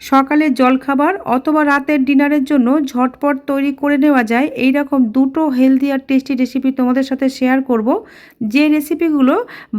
সকালে জলখাবার অথবা রাতের ডিনারের জন্য ঝটপট তৈরি করে নেওয়া যায়। এই রকম দুটো হেলদি আর টেস্টি রেসিপি তোমাদের সাথে শেয়ার করব। যে রেসিপিগুলো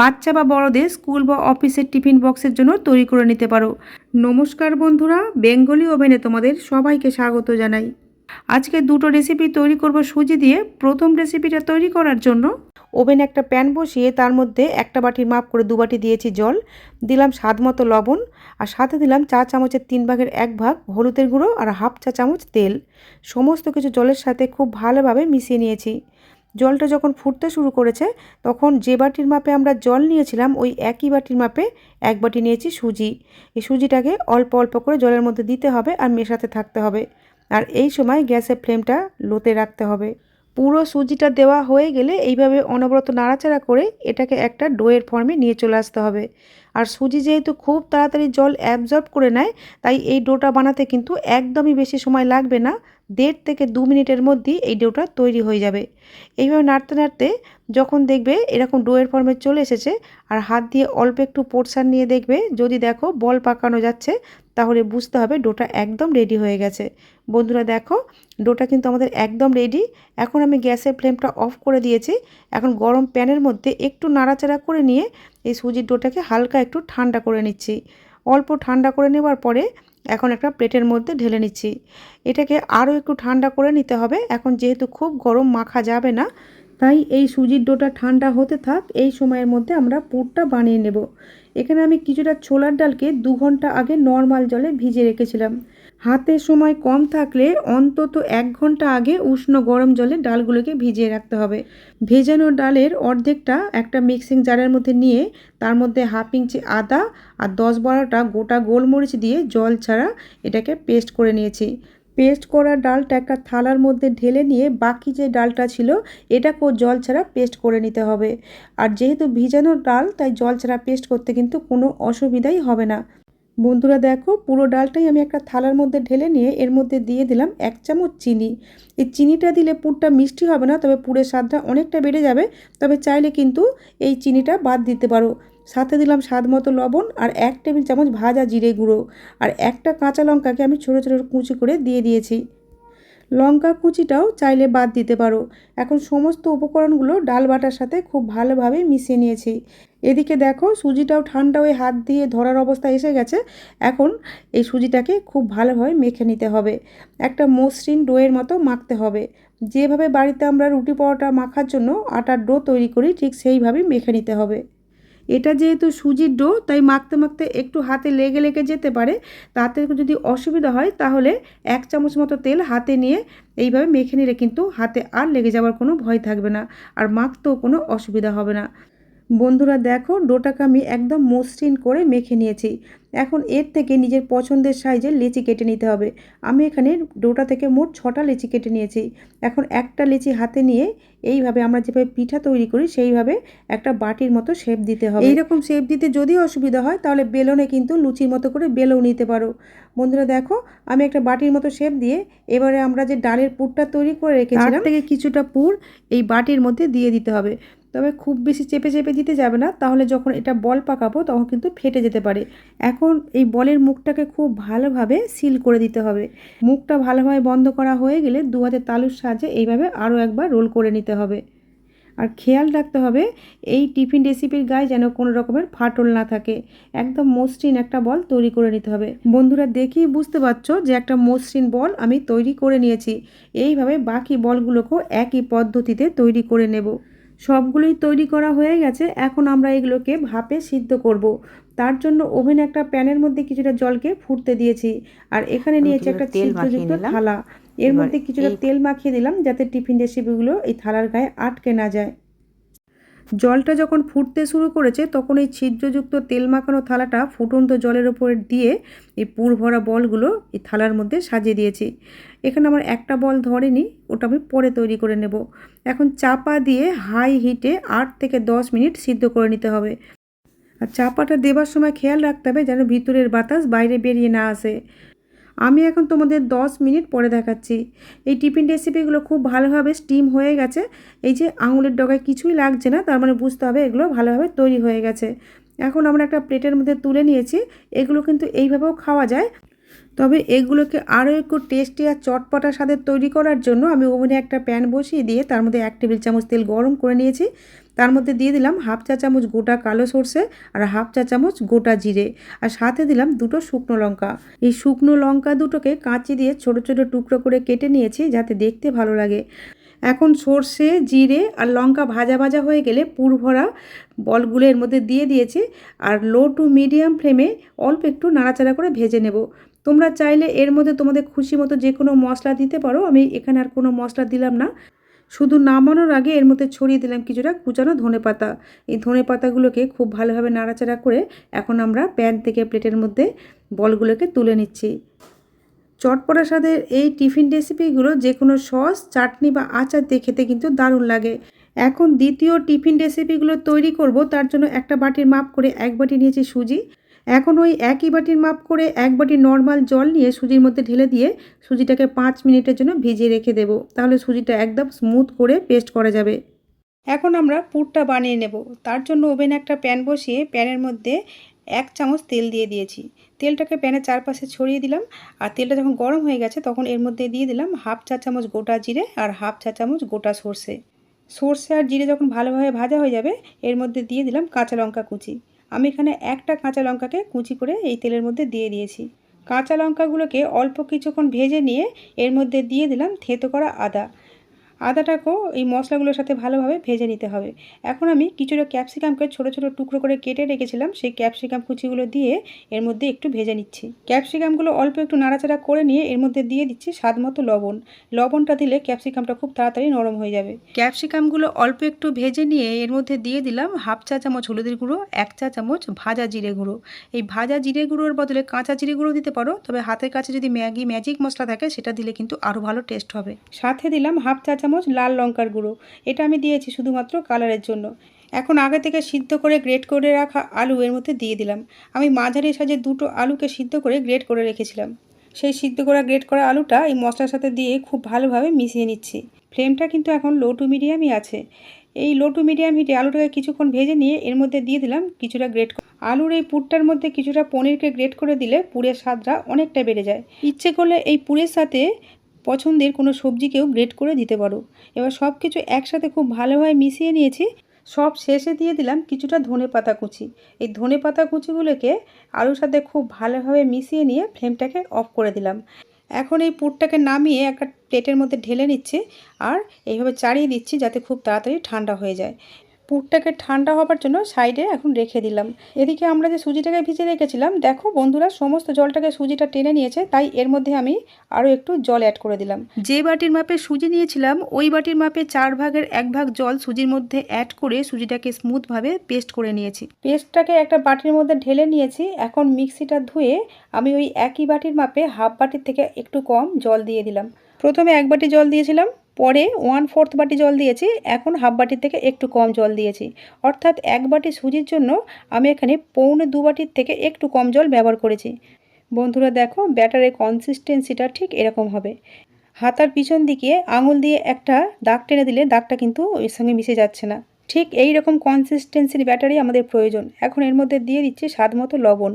বাচ্চা বা বড়দের স্কুল বা অফিসের টিফিন বক্সের জন্য তৈরি করে নিতে পারো। নমস্কার বন্ধুরা, বেঙ্গলি ওভেনে তোমাদের সবাইকে স্বাগত জানাই। আজকে দুটো রেসিপি তৈরি করব সুজি দিয়ে। প্রথম রেসিপিটা তৈরি করার জন্য ওভেনে একটা প্যান বসিয়ে তার মধ্যে একটা বাটির মাপ করে দু বাটি দিয়েছি জল, দিলাম স্বাদ মতো লবণ আর সাথে দিলাম চা চামচের তিন ভাগের এক ভাগ হলুদের গুঁড়ো আর হাফ চা চামচ তেল। সমস্ত কিছু জলের সাথে খুব ভালোভাবে মিশিয়ে নিয়েছি। জলটা যখন ফুটতে শুরু করেছে তখন যে বাটির মাপে আমরা জল নিয়েছিলাম ওই একই বাটির মাপে এক বাটি নিয়েছি সুজি। এই সুজিটাকে অল্প অল্প করে জলের মধ্যে দিতে হবে আর মেশাতে থাকতে হবে। আর এই সময় গ্যাসের ফ্লেমটা লোতে রাখতে হবে। পুরো সুজিটা দেওয়া হয়ে গেলে এইভাবে অনবরত নাড়াচাড়া করে এটাকে একটা ডোয়ের ফর্মে নিয়ে চলে আসতে হবে। আর সুজি যেহেতু খুব তাড়াতাড়ি জল অ্যাবজর্ব করে নেয়, তাই এই ডোটা বানাতে কিন্তু একদমই বেশি সময় লাগবে না। দেড় থেকে দু মিনিটের মধ্যেই এই ডোটা তৈরি হয়ে যাবে। এইভাবে নাড়তে নাড়তে যখন দেখবে এরকম ডোয়ের ফর্মে চলে এসেছে, আর হাত দিয়ে অল্প একটু পোর্শান নিয়ে দেখবে, যদি দেখো বল পাকানো যাচ্ছে তাহলে বুঝতে হবে ডোটা একদম রেডি হয়ে গেছে। বন্ধুরা দেখো, ডোটা কিন্তু আমাদের একদম রেডি এখন আমি গ্যাসের ফ্লেমটা অফ করে দিয়েছি। এখন গরম প্যানের মধ্যে একটু নাড়াচাড়া করে নিয়ে এই সুজির ডোটাকে হালকা একটু ঠান্ডা করে নিচ্ছি। অল্প ঠান্ডা করে নেওয়ার পরে এখন একটা প্লেটের মধ্যে ঢেলে নিচ্ছি। এটাকে আরও একটু ঠান্ডা করে নিতে হবে। এখন যেহেতু খুব গরম মাখা যাবে না তাই এই সুজির ডোটা ঠান্ডা হতে থাক, এই সময়ের মধ্যে আমরা পুরটা বানিয়ে নেব। এখানে আমি কিছুটা ছোলার ডালকে দু ঘণ্টা আগে নর্মাল জলে ভিজে রেখেছিলাম। হাতে সময় কম থাকলে অন্তত এক ঘণ্টা আগে উষ্ণ গরম জলে ডালগুলোকে ভিজিয়ে রাখতে হবে। ভেজানো ডালের অর্ধেকটা একটা মিক্সিং জারের মধ্যে নিয়ে তার মধ্যে হাফ ইঞ্চি আদা আর দশ বারোটা গোটা গোলমরিচ দিয়ে জল ছাড়া এটাকে পেস্ট করে নিয়েছি। পেস্ট করা ডালটা একটা থালার মধ্যে ঢেলে নিয়ে বাকি যে ডালটা ছিল, এটাকেও জল ছাড়া পেস্ট করে নিতে হবে। আর যেহেতু ভিজানো ডাল, তাই জল ছাড়া পেস্ট করতে কিন্তু কোনো অসুবিধাই হবে না। বন্ধুরা দেখো, পুরো ডালটাই আমি একটা থালার মধ্যে ঢেলে নিয়ে এর মধ্যে দিয়ে দিলাম এক চামচ চিনি। এই চিনিটা দিলে পুরটা মিষ্টি হবে না, তবে পুরের স্বাদটা অনেকটা বেড়ে যাবে। তবে চাইলে কিন্তু এই চিনিটা বাদ দিতে পারো। সাথে দিলাম স্বাদ মতো লবণ আর এক টেবিল চামচ ভাজা জিরে গুঁড়ো আর একটা কাঁচা লঙ্কাকে আমি ছোটো ছোটো কুচি করে দিয়ে দিয়েছি। লঙ্কা কুচিটাও চাইলে বাদ দিতে পারো। এখন সমস্ত উপকরণগুলো ডাল বাটার সাথে খুব ভালোভাবে মিশিয়ে নিয়েছি। এদিকে দেখো সুজিটাও ঠান্ডা হয়ে হাত দিয়ে ধরার অবস্থা এসে গেছে। এখন এই সুজিটাকে খুব ভালোভাবে মেখে নিতে হবে। একটা মসৃণ ডোয়ের মতো মাখতে হবে। যেভাবে বাড়িতে আমরা রুটি পরোটা মাখার জন্য আটার ডো তৈরি করি ঠিক সেইভাবেই মেখে নিতে হবে। এটা যেহেতু সুজির ডো, তাই মাখতে মাখতে একটু হাতে লেগে লেগে যেতে পারে। তাতে যদি অসুবিধা হয়, তাহলে এক চামচ মতো তেল হাতে নিয়ে এইভাবে মেখে নিলে কিন্তু হাতে আর লেগে যাওয়ার কোনো ভয় থাকবে না, আর মাখতেও কোনো অসুবিধা হবে না। বন্ধুরা দেখো, ডোটাকে আমি একদম মসৃণ করে মেখে নিয়েছি। এখন এর থেকে নিজের পছন্দের সাইজের লিচি কেটে নিতে হবে। আমি এখানে ডোটা থেকে মোট ছটা লিচি কেটে নিয়েছি। এখন একটা লিচি হাতে নিয়ে এইভাবে আমরা যেভাবে পিঠা তৈরি করি সেইভাবে একটা বাটির মতো শেপ দিতে হবে। এইরকম শেপ দিতে যদি অসুবিধা হয় তাহলে বেলনে কিন্তু লুচির মতো করে বেলেও নিতে পারো। বন্ধুরা দেখো আমি একটা বাটির মতো শেপ দিয়ে এবারে আমরা যে ডালের পুরটা তৈরি করে রেখেছিলাম থেকে কিছুটা পুর এই বাটির মধ্যে দিয়ে দিতে হবে। তবে খুব বেশি চেপে চেপে দিতে যাবে না তাহলে যখন এটা বল পাকাবো তখন কিন্তু ফেটে যেতে পারে। এখন এই বলের মুখটাকে খুব ভালোভাবে সিল করে দিতে হবে। মুখটা ভালোভাবে বন্ধ করা হয়ে গেলে দু হাতে তালুর সাহায্যে এইভাবে আরও একবার রোল করে নিতে হবে। আর খেয়াল রাখতে হবে, এই টিফিন রেসিপির গায়ে যেন কোনো রকমের ফাটল না থাকে। একদম মসৃণ একটা বল তৈরি করে নিতে হবে। বন্ধুরা দেখেই বুঝতে পারছ যে একটা মসৃণ বল আমি তৈরি করে নিয়েছি। এইভাবে বাকি বলগুলোকেও একই পদ্ধতিতে তৈরি করে নেব। সবগুলোই তৈরি করা হয়ে গেছে, এখন আমরা এগুলোকে ভাপে সিদ্ধ করব। তার জন্য ওভেনে একটা প্যানের মধ্যে কিছুটা জলকে ফুটতে দিয়েছি। আর এখানে নিয়েছি একটা ছিদ্রযুক্ত থালা। এর মধ্যে কিছুটা তেল মাখিয়ে দিলাম যাতে টিফিন রেসিপিগুলো এই থালার গায়ে আটকে না যায়। জলটা যখন ফুটতে শুরু করেছে তখন এই ছিদ্রযুক্ত তেল মাখানো থালাটা ফুটন্ত জলের ওপরে দিয়ে এই পুর ভরা বলগুলো এই থালার মধ্যে সাজিয়ে দিয়েছি। এখানে আমার একটা বল ধরেনি ওটা আমি পরে তৈরি করে নেব। এখন চাপা দিয়ে হাই হিটে আট থেকে দশ মিনিট সিদ্ধ করে নিতে হবে। আর চাপাটা দেবার সময় খেয়াল রাখতে হবে যেন ভিতরের বাতাস বাইরে বেরিয়ে না আসে। আমি এখন তোমাদের 10 মিনিট পরে দেখাচ্ছি। এই টিফিন রেসিপিগুলো খুব ভালোভাবে স্টিম হয়ে গেছে। এই যে আঙুলের ডগায় কিছুই লাগছে না, তার মানে বুঝতে হবে এগুলো ভালোভাবে তৈরি হয়ে গেছে। এখন আমরা একটা প্লেটের মধ্যে তুলে নিয়েছি, এগুলো কিন্তু এইভাবেও খাওয়া যায়। তবে এগুলোকে আরও একটু টেস্টি আর চটপটা স্বাদের তৈরি করার জন্য আমি ওভেনে একটা প্যান বসিয়ে দিয়ে তার মধ্যে এক টেবিল চামচ তেল গরম করে নিয়েছি। তার মধ্যে দিয়ে দিলাম হাফ চা চামচ গোটা কালো সর্ষে আর হাফ চা চামচ গোটা জিরে। আর সাথে দিলাম দুটো শুকনো লঙ্কা। এই শুকনো লঙ্কা দুটোকে কাঁচি দিয়ে ছোট ছোট টুকরো করে কেটে নিয়েছি যাতে দেখতে ভালো লাগে। এখন সর্ষে, জিরে আর লঙ্কা ভাজা ভাজা হয়ে গেলে পুর ভরা বলগুলো এর মধ্যে দিয়ে দিয়েছি আর লো টু মিডিয়াম ফ্লেমে অল্প একটু নাড়াচাড়া করে ভেজে নেব। তোমরা চাইলে এর মধ্যে তোমাদের খুশি মতো যে কোনো মশলা দিতে পারো। আমি এখানে আর কোনো মশলা দিলাম না। শুধু নামানোর আগে এর মধ্যে ছড়িয়ে দিলাম কিছুটা কুচানো ধনে পাতা। এই ধনে পাতাগুলোকে খুব ভালোভাবে নাড়াচাড়া করে এখন আমরা প্যান থেকে প্লেটের মধ্যে বলগুলোকে তুলে নিচ্ছি। চটপটার সাথে এই টিফিন রেসিপিগুলো যে কোনো সস, চাটনি বা আচার দিয়ে খেতে কিন্তু দারুণ লাগে। এখন দ্বিতীয় টিফিন রেসিপিগুলো তৈরি করব, তার জন্য একটা বাটির মাপ করে এক বাটি নিয়েছি সুজি। এখন ওই একই বাটির মাপ করে এক বাটি নর্মাল জল নিয়ে সুজির মধ্যে ঢেলে দিয়ে সুজিটাকে পাঁচ মিনিটের জন্য ভিজিয়ে রেখে দেবো। তাহলে সুজিটা একদম স্মুথ করে পেস্ট করা যাবে। এখন আমরা পুরটা বানিয়ে নেব। তার জন্য ওভেনে একটা প্যান বসিয়ে প্যানের মধ্যে এক চামচ তেল দিয়ে দিয়েছি। তেলটাকে প্যানের চারপাশে ছড়িয়ে দিলাম। আর তেলটা যখন গরম হয়ে গেছে, তখন এর মধ্যে দিয়ে দিলাম হাফ চা চামচ গোটা জিরে আর হাফ চা চামচ গোটা সর্ষে। সর্ষে আর জিরে যখন ভালোভাবে ভাজা হয়ে যাবে, এর মধ্যে দিয়ে দিলাম কাঁচা লঙ্কা কুচি। আমি এখানে একটা কাঁচা লঙ্কাকে কুচি করে এই তেলের মধ্যে দিয়ে দিয়েছি। কাঁচা লঙ্কাগুলোকে অল্প কিছুক্ষণ ভেজে নিয়ে এর মধ্যে দিয়ে দিলাম থেতো করা আদা। আদাটাকেও এই মশলাগুলোর সাথে ভালোভাবে ভেজে নিতে হবে। এখন আমি কিছুটা ক্যাপসিকামকে ছোট ছোট টুকরো করে কেটে রেখেছিলাম, সেই ক্যাপসিকাম কুচিগুলো দিয়ে এর মধ্যে একটু ভেজে নিচ্ছি। ক্যাপসিকামগুলো অল্প একটু নাড়াচাড়া করে নিয়ে এর মধ্যে দিয়ে দিচ্ছি স্বাদ মতো লবণ। লবণটা দিলে ক্যাপসিকামটা খুব তাড়াতাড়ি নরম হয়ে যাবে। ক্যাপসিকামগুলো অল্প একটু ভেজে নিয়ে এর মধ্যে দিয়ে দিলাম হাফ চা চামচ হলুদের গুঁড়ো, এক চা চামচ ভাজা জিরে গুঁড়ো। এই ভাজা জিরে গুঁড়োর বদলে কাঁচা জিরে গুঁড়ো দিতে পারো, তবে হাতের কাছে যদি ম্যাগি, ম্যাজিক মশলা থাকে সেটা দিলে কিন্তু আরও ভালো টেস্ট হবে। সাথে দিলাম হাফ চা লাল লঙ্কার গুঁড়ো। এটা আমি দিয়েছি শুধুমাত্র কালারের জন্য। এখন আগে থেকে সিদ্ধ করে গ্রেট করে রাখা আলু এর মধ্যে দিয়ে দিলাম। আমি মাঝারি সাজে দুটো আলুকে সিদ্ধ করে গ্রেট করে রেখেছিলাম। সেই সিদ্ধ করা, গ্রেট করা আলুটা এই মশলার সাথে দিয়ে খুব ভালোভাবে মিশিয়ে নিচ্ছি। ফ্লেমটা কিন্তু এখন লো টু মিডিয়ামই আছে। এই লো টু মিডিয়াম হিটে আলুটাকে কিছুক্ষণ ভেজে নিয়ে এর মধ্যে দিয়ে দিলাম কিছুটা গ্রেট আলুর এই পুরটার মধ্যে কিছুটা পনিরকে গ্রেট করে দিলে পুরের স্বাদটা অনেকটা বেড়ে যায়। ইচ্ছে করলে এই পুরের সাথে পছন্দের কোনো সবজিকেও গ্রেট করে দিতে পারো। এবার সব কিছু একসাথে খুব ভালোভাবে মিশিয়ে নিয়েছি। সব শেষে দিয়ে দিলাম কিছুটা ধনে পাতা কুচি। এই ধনে পাতা কুচিগুলোকে আলুর সাথে খুব ভালোভাবে মিশিয়ে নিয়ে ফ্লেমটাকে অফ করে দিলাম। এখন এই পুরটাকে নামিয়ে একটা প্লেটের মধ্যে ঢেলে নিচ্ছি আর এইভাবে চাড়িয়ে দিচ্ছি যাতে খুব তাড়াতাড়ি ঠান্ডা হয়ে যায়। পুরটাকে ঠান্ডা হবার জন্য সাইডে এখন রেখে দিলাম। এদিকে আমরা যে সুজিটাকে ভিজে রেখেছিলাম, দেখো বন্ধুরা সমস্ত জলটাকে সুজিটা টেনে নিয়েছে, তাই এর মধ্যে আমি আরও একটু জল অ্যাড করে দিলাম। যে বাটির মাপে সুজি নিয়েছিলাম, ওই বাটির মাপে চার ভাগের এক ভাগ জল সুজির মধ্যে অ্যাড করে সুজিটাকে স্মুথভাবে পেস্ট করে নিয়েছি। পেস্টটাকে একটা বাটির মধ্যে ঢেলে নিয়েছি, এখন মিক্সিটা ধুয়ে আমি ওই একই বাটির মাপে হাফ বাটির থেকে একটু কম জল দিয়ে দিলাম। প্রথমে এক বাটি জল দিয়েছিলাম পরে ওয়ান ফোর্থ বাটি জল দিয়েছি, এখন হাফ বাটির থেকে একটু কম জল দিয়েছি। অর্থাৎ এক বাটি সুজির জন্য আমি এখানে পৌনে দু বাটির থেকে একটু কম জল ব্যবহার করেছি। বন্ধুরা দেখো, ব্যাটারের কনসিস্টেন্সিটা ঠিক এরকম হবে। হাতার পিছন দিকে আঙুল দিয়ে একটা দাগ টেনে দিলে দাগটা কিন্তু এর সঙ্গে মিশে যাচ্ছে না। ঠিক এই রকম কনসিস্টেন্সির ব্যাটারি আমাদের প্রয়োজন। এখন এর মধ্যে দিয়ে দিচ্ছি স্বাদ মতো লবণ।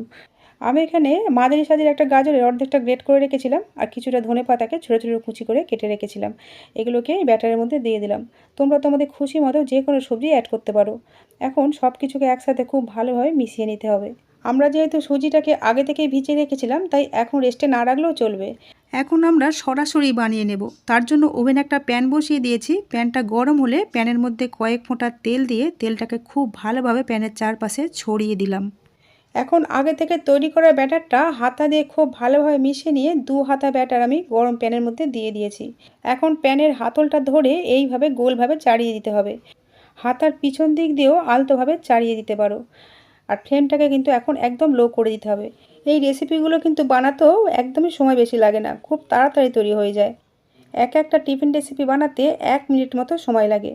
আমি এখানে মাদারি সাজের একটা গাজরের অর্ধেকটা গ্রেট করে রেখেছিলাম আর কিছুটা ধনে পাতাকে ছোটো ছোটো কুচি করে কেটে রেখেছিলাম। এগুলোকে ব্যাটারের মধ্যে দিয়ে দিলাম। তোমরা তোমাদের খুশি মতো যে কোনো সবজি অ্যাড করতে পারো। এখন সব কিছুকে একসাথে খুব ভালোভাবে মিশিয়ে নিতে হবে। আমরা যেহেতু সুজিটাকে আগে থেকেই ভিজিয়ে রেখেছিলাম, তাই এখন রেস্টে না রাখলেও চলবে। এখন আমরা সরাসরি বানিয়ে নেব। তার জন্য ওভেন একটা প্যান বসিয়ে দিয়েছি। প্যানটা গরম হলে প্যানের মধ্যে কয়েক ফোঁটা তেল দিয়ে তেলটাকে খুব ভালোভাবে প্যানের চারপাশে ছড়িয়ে দিলাম। এখন আগে থেকে তৈরি করা ব্যাটারটা হাতা দিয়ে খুব ভালোভাবে মিশিয়ে নিয়ে দু হাতা ব্যাটার আমি গরম প্যানের মধ্যে দিয়ে দিয়েছি। এখন প্যানের হাতলটা ধরে এইভাবে গোলভাবে চাড়িয়ে দিতে হবে। হাতার পিছন দিক দিয়েও আলতোভাবে চাড়িয়ে দিতে পারো। আর ফ্লেমটাকে কিন্তু এখন একদম লো করে দিতে হবে। এই রেসিপিগুলো কিন্তু বানাতেও একদমই সময় বেশি লাগে না, খুব তাড়াতাড়ি তৈরি হয়ে যায়। এক একটা টিফিন রেসিপি বানাতে এক মিনিট মতো সময় লাগে।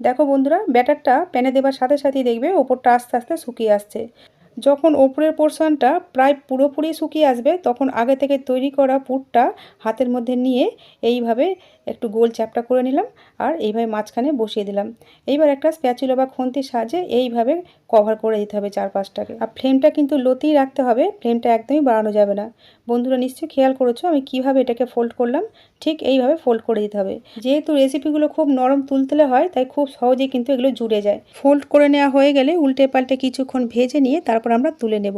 দেখো বন্ধুরা, ব্যাটারটা প্যানে দেবার সাথে সাথেই দেখবে, ওপরটা আস্তে আস্তে শুকিয়ে আসছে। যখন ওপরের পোর্শনটা প্রায় পুরোপুরি শুকিয়ে আসবে, তখন আগে থেকে তৈরি করা পুরটা হাতের মধ্যে নিয়ে এইভাবে একটু গোল চ্যাপটা করে নিলাম আর এইভাবে মাঝখানে বসিয়ে দিলাম। এইবার একটা স্প্যাচুলা বা খুন্তির সাহায্যে এইভাবে কভার করে দিতে হবে চারপাশটাকে। আর ফ্লেমটা কিন্তু লোতেই রাখতে হবে, ফ্লেমটা একদমই বাড়ানো যাবে না। বন্ধুরা নিশ্চয়ই খেয়াল করেছ, আমি কীভাবে এটাকে ফোল্ড করলাম? ঠিক এইভাবে ফোল্ড করে দিতে হবে। যেহেতু রেসিপিগুলো খুব নরম তুলতুলে হয়, তাই খুব সহজেই কিন্তু এগুলো জুড়ে যায়। ফোল্ড করে নেওয়া হয়ে গেলে উল্টে পাল্টে কিছুক্ষণ ভেজে নিয়ে তারপর আমরা তুলে নেব।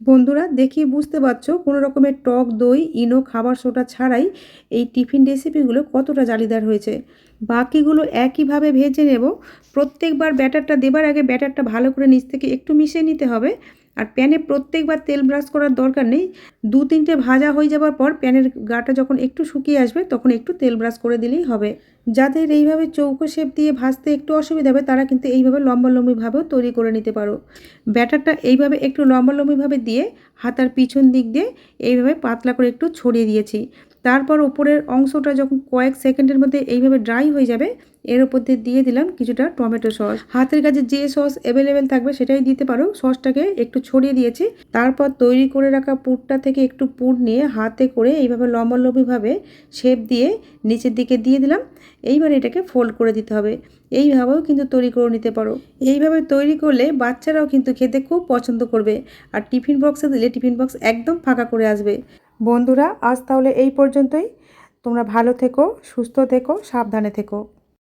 বন্ধুরা দেখি বুঝতে পারছ কোনো রকমের টক দই, ইনো খাবার সোটা ছাড়াই এই টিফিন রেসিপিগুলো কতটা জালিদার হয়েছে। বাকিগুলো একইভাবে ভেজে নেব। প্রত্যেকবার ব্যাটারটা দেবার আগে ব্যাটারটা ভালো করে নিচ থেকে একটু মিশিয়ে নিতে হবে। আর প্যানে প্রত্যেকবার তেল ব্রাশ করার দরকার নেই। দু তিনটে ভাজা হয়ে যাওয়ার পর প্যানের গাটা যখন একটু শুকিয়ে আসবে, তখন একটু তেল ব্রাশ করে দিলেই হবে। যাদের এইভাবে চৌকো শেপ দিয়ে ভাজতে একটু অসুবিধা হবে, তারা কিন্তু এইভাবে লম্বালম্বিভাবেও তৈরি করে নিতে পারো। ব্যাটারটা এইভাবে একটু লম্বালম্বিভাবে দিয়ে, হাতার পিছন দিক দিয়ে এইভাবে পাতলা করে একটু ছড়িয়ে দিয়েছি। তারপর ওপরের অংশটা যখন কয়েক সেকেন্ডের মধ্যে এইভাবে ড্রাই হয়ে যাবে, এর ওপর দিয়ে দিয়ে দিলাম কিছুটা টমেটো সস। হাতের কাছে যে সস অ্যাভেলেবেল থাকবে সেটাই দিতে পারো। সসটাকে একটু ছড়িয়ে দিয়েছি। তারপর তৈরি করে রাখা পুরটা থেকে একটু পুর নিয়ে হাতে করে এইভাবে লম্বালম্বিভাবে শেপ দিয়ে নিচের দিকে দিয়ে দিলাম। এইবার এটাকে ফোল্ড করে দিতে হবে। এইভাবেও কিন্তু তৈরি করে নিতে পারো। এইভাবে তৈরি করলে বাচ্চারাও কিন্তু খেতে খুব পছন্দ করবে। আর টিফিন বক্সে দিলে টিফিন বক্স একদম ফাঁকা করে আসবে। বন্ধুরা আজ তাহলে এই পর্যন্তই। তোমরা ভালো থেকো সুস্থ থেকো সাবধানে থেকো।